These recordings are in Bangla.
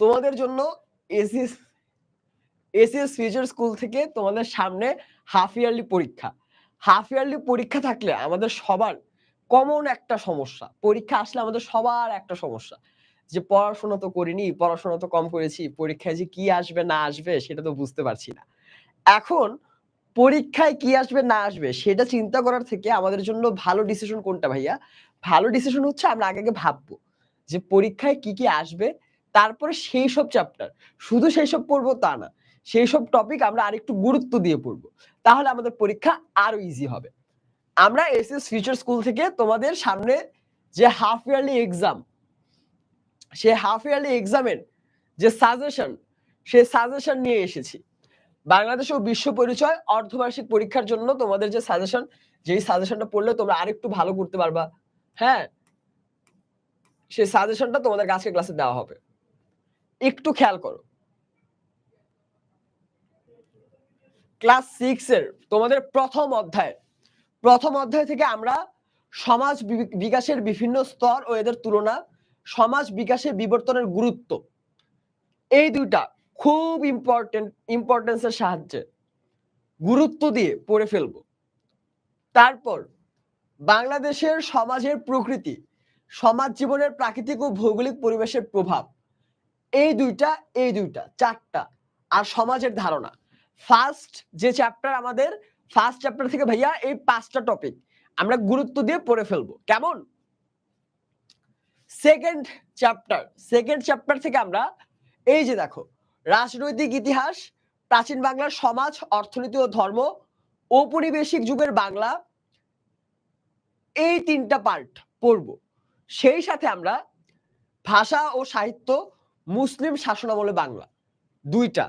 তোমাদের জন্য এসিএস এসিএস ফিউচার স্কুল থেকে তোমাদের সামনে হাফ ইয়ারলি পরীক্ষা। হাফ ইয়ারলি পরীক্ষা থাকলে আমাদের সবার কমন একটা সমস্যা। পরীক্ষা আসলে আমাদের সবার একটা সমস্যা। যে পড়াশোনা তো করিনি, পড়াশোনা তো কম করেছি, পরীক্ষায় যে কি আসবে না আসবে সেটা তো বুঝতে পারছি না। এখন পরীক্ষায় কি আসবে না আসবে সেটা চিন্তা করার থেকে আমাদের জন্য ভালো ডিসিশন কোনটা ভাইয়া? ভালো ডিসিশন হচ্ছে আমরা আগে আগে ভাববো যে পরীক্ষায় কি কি আসবে তারপরে সেই সব চ্যাপ্টার শুধু সেই সব পড়ব তা না সেই সব টপিক আমরা আরেকটু গুরুত্ব দিয়ে পড়ব। তাহলে আমাদের পরীক্ষা আরও ইজি হবে। আমরা এসএস ফিউচার স্কুল থেকে তোমাদের সামনে যে হাফ ইয়ারলি এক্সাম সে হাফ ইয়ারলি এক্সামের যে সাজেশন সেই সাজেশন নিয়ে এসেছি। বাংলাদেশ ও বিশ্ব পরিচয় অর্ধবার্ষিক পরীক্ষার জন্য তোমাদের যে সাজেশন যেই সাজেশনটা পড়লে তোমরা আরেকটু ভালো করতে পারবা। হ্যাঁ? সেই সাজেশনটা তোমাদের আজকে ক্লাসে দেওয়া হবে। একটু খেয়াল করো। ক্লাস সিক্স এর তোমাদের প্রথম অধ্যায়। প্রথম অধ্যায় থেকে আমরা সমাজ বিকাশের বিভিন্ন স্তর ও এদের তুলনা, সমাজ বিকাশে বিবর্তনের গুরুত্ব। এই দুইটা খুব ইম্পর্টেন্ট ইম্পর্টেন্সের সাহায্যে গুরুত্ব দিয়ে পড়ে ফেলব। তারপর বাংলাদেশের সমাজের প্রকৃতি, সমাজ জীবনের প্রাকৃতিক ও ভৌগোলিক পরিবেশের প্রভাব এই দুইটা এই দুইটা, চারটা। আর সমাজের ধারণা। ফার্স্ট যে চ্যাপ্টার আমাদের ফার্স্ট চ্যাপ্টার থেকে ভাইয়া এই পাঁচটা টপিক আমরা গুরুত্ব দিয়ে পড়ে ফেলব। কেমন? সেকেন্ড চ্যাপ্টার সেকেন্ড চ্যাপ্টার থেকে আমরা, এই যে দেখো, রাজনৈতিক ইতিহাস, প্রাচীন বাংলার সমাজ, অর্থনীতি ও ধর্ম, ঔপনিবেশিক যুগের বাংলা, এই তিনটা পার্ট পড়ব। সেই সাথে আমরা ভাষা ও সাহিত্য মুসলিম শাসনামলে বাংলা। দুইটা।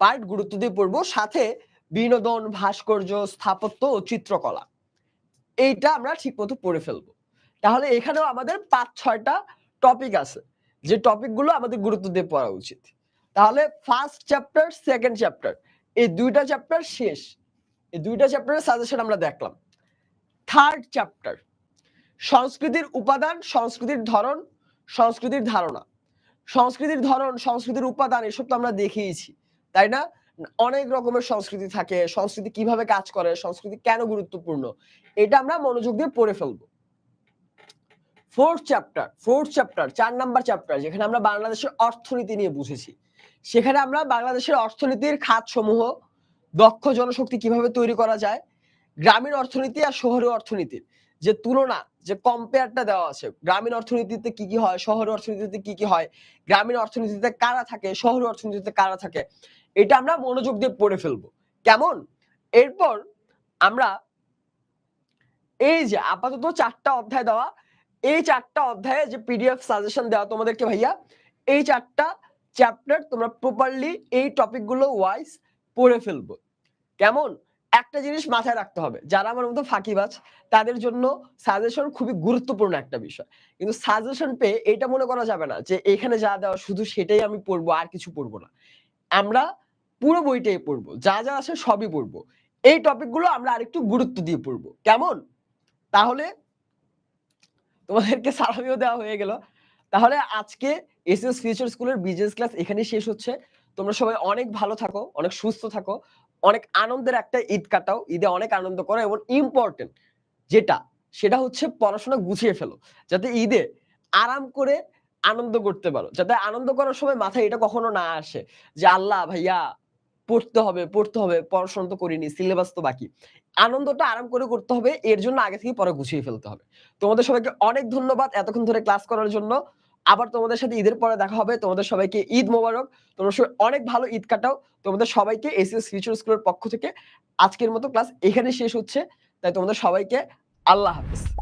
পার্ট গুরুত্ব দিয়ে পড়ব, সাথে বিনোদন, ভাস্কর্য, স্থাপত্য ও চিত্রকলা। এইটা আমরা ঠিকমতো পড়ে ফেলব। তাহলে এখানেও আমাদের পাঁচ, ছয়টা টপিক আছে। যে টপিকগুলো আমাদের গুরুত্ব দিয়ে পড়া উচিত। তাহলে ফার্স্ট চ্যাপ্টার সেকেন্ড চ্যাপ্টার এই দুইটা চ্যাপ্টার শেষ। এই দুইটা চ্যাপ্টারের সাজেশন আমরা দেখলাম। থার্ড চ্যাপ্টার সংস্কৃতির উপাদান, সংস্কৃতির ধরন, সংস্কৃতির ধারণা। সংস্কৃতির ধরন, সংস্কৃতির উপাদান এসব তো আমরা দেখিয়েছি, তাই না? অনেক রকমের সংস্কৃতি থাকে, সংস্কৃতি কীভাবে কাজ করে, সংস্কৃতি কেন গুরুত্বপূর্ণ, এটা আমরা মনোযোগ দিয়ে পড়ে ফেলব। ফোর্থ চ্যাপ্টার ফোর্থ চ্যাপ্টার চার নাম্বার চ্যাপ্টার যেখানে আমরা বাংলাদেশের অর্থনীতি নিয়ে বুঝেছি। সেখানে আমরা বাংলাদেশের অর্থনীতির খাত সমূহ দক্ষ জনশক্তি কীভাবে তৈরি করা যায়, গ্রামীণ অর্থনীতি আর শহরের অর্থনীতির। যে তুলনা, যে কম্পেয়ারটা দেওয়া আছে, গ্রামীণ অর্থনীতিতে কি কি হয় শহরের অর্থনীতিতে কি কি হয়, গ্রামীণ অর্থনীতিতে কারা থাকে শহরের অর্থনীতিতে কারা থাকে, এটা আমরা মনোযোগ দিয়ে পড়ে ফেলব। কেমন? এরপর আমরা এই যে আপাতত চারটা অধ্যায় দেওয়া, এই চারটা অধ্যায়ে যে পিডিএফ সাজেশন দেওয়া তোমাদেরকে ভাইয়া, এই চারটা চ্যাপ্টার তোমরা প্রপারলি এই টপিকগুলো ওয়াইজ পড়ে ফেলব। কেমন? একটা জিনিস মাথায় রাখতে হবে। যারা আমার মতো ফাঁকিবাজ, তাদের জন্য সাজেশন খুবই গুরুত্বপূর্ণ একটা বিষয়। কিন্তু সাজেশন পেয়ে এটা মনে করা যাবে না যে এখানে যা দেওয়া শুধু সেটাই আমি পড়ব, আর কিছু পড়ব না। আমরা পুরো বইটাই পড়ব, যা যা আছে সবই পড়ব। এই টপিকগুলো আমরা আরেকটু গুরুত্ব দিয়ে পড়ব। কেমন? তাহলে তোমাদেরকে সালামিও দেওয়া হয়ে গেল। তাহলে আজকে এসএস ফিউচার স্কুলের বিজনেস ক্লাস এখানেই শেষ হচ্ছে। তোমরা সবাই অনেক ভালো থাকো, অনেক সুস্থ থাকো। অনেক আনন্দের একটা ঈদ কাটাও, ঈদে অনেক আনন্দ করো এবং ইম্পর্টেন্ট যেটা, সেটা হচ্ছে পড়াশোনা গুছিয়ে ফেলো, যাতে ঈদে আরাম করে আনন্দ করতে পারো, যাতে আনন্দ করার সময় মাথায় এটা কখনো না আসে যে, আল্লাহ ভাইয়া, পড়তে হবে পড়তে হবে, পড়াশোনা তো করিনি সিলেবাস তো বাকি। আনন্দটা আরাম করে করতে হবে, এর জন্য আগে থেকে পরে গুছিয়ে ফেলতে হবে। তোমাদের সবাইকে অনেক ধন্যবাদ এতক্ষণ ধরে ক্লাস করার জন্য। আবার তোমাদের সাথে ঈদের পরে দেখা হবে। তোমাদের সবাইকে ঈদ মোবারক। তোমরা সবাই অনেক ভালো ঈদ কাটাও। তোমাদের সবাইকে এসএস ফিউচার স্কুলের পক্ষ থেকে আজকের মতো ক্লাস এখানে শেষ হচ্ছে। তাই তোমাদের সবাইকে আল্লাহ হাফিজ।